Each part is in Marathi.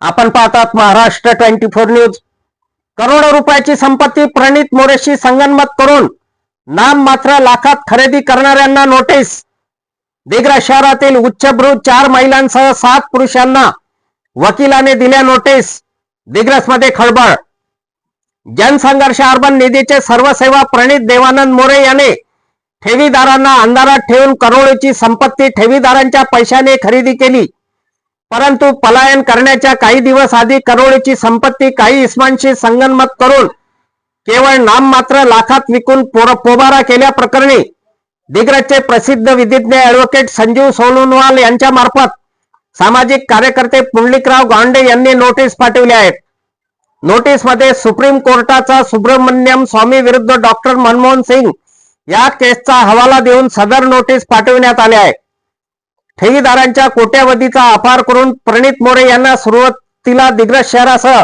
आपण पाहतात महाराष्ट्र ट्वेंटी फोर न्यूज. करोडो रुपयाची संपत्ती प्रणित मोरेशी संगनमत करून नाम मात्र लाखात खरेदी करणाऱ्यांना नोटीस दिग्रा शहरातील उच्चभ्रू चार महिलांसह सात पुरुषांना वकिलाने दिल्या नोटीस दिग्रसमध्ये खळबळ. जनसंघर्ष अर्बन निधीचे सर्व सेवा प्रणित देवानंद मोरे याने ठेवीदारांना अंधारात ठेवून करोडोची संपत्ती ठेवीदारांच्या पैशाने खरेदी केली. परंतु पलायन करण्याच्या काही दिवस आधी करोडीची संपत्ती काही इस्मांशी संगनमत करून केवळ नाममात्र लाखात विकून पोबारा केल्या प्रकरणी दिग्रजचे प्रसिद्ध विधिज्ञ ऍडव्होकेट संजीव सोनुनवाल यांच्या मार्फत सामाजिक कार्यकर्ते पुंडलिकराव गांडे यांनी नोटीस पाठवली आहेत. नोटीसमध्ये सुप्रीम कोर्टाचा सुब्रमण्यम स्वामी विरुद्ध डॉक्टर मनमोहन सिंग या केसचा हवाला देऊन सदर नोटीस पाठवण्यात आली आहे ठेवीदारांच्या कोट्यावधीचा अपार करून प्रणित मोरे यांना सुरुवातीला दिग्रस शहरासह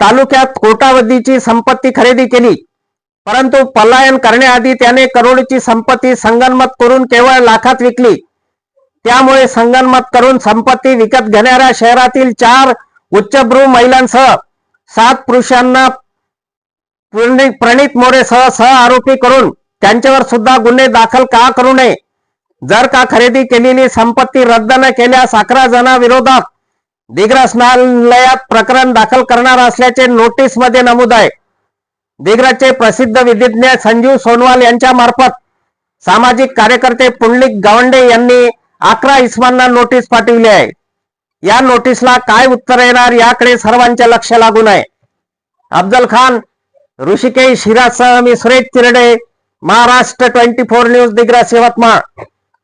तालुक्यात कोटावधीची संपत्ती खरेदी केली. परंतु पलायन करण्याआधी त्याने करोडीची संपत्ती संगनमत करून केवळ लाखात विकली. त्यामुळे संगनमत करून संपत्ती विकत घेणाऱ्या शहरातील चार उच्चभ्रू महिलांसह सात पुरुषांना प्रणि- प्रणित मोरेसह सह आरोपी करून त्यांच्यावर सुद्धा गुन्हे दाखल का करू नये? जर का खरेदी केलेली संपत्ती रद्द न केल्यास अकरा जणांविरोधात दिग्रस न्यायालयात प्रकरण दाखल करणार असल्याचे नोटीसमध्ये नमूद आहे. दिग्रसचे प्रसिद्ध विधिज्ञ संजीव सोनवाल यांच्या मार्फत सामाजिक कार्यकर्ते पुंडलिक गावंडे यांनी अकरा इस्मांना नोटीस पाठवली आहे. या नोटीसला काय उत्तर येणार याकडे सर्वांचे लक्ष लागून आहे. अफजल खान ऋषिकेश हिरासह मी Suresh Tirde Maharashtra twenty four news Digras Yavatmal.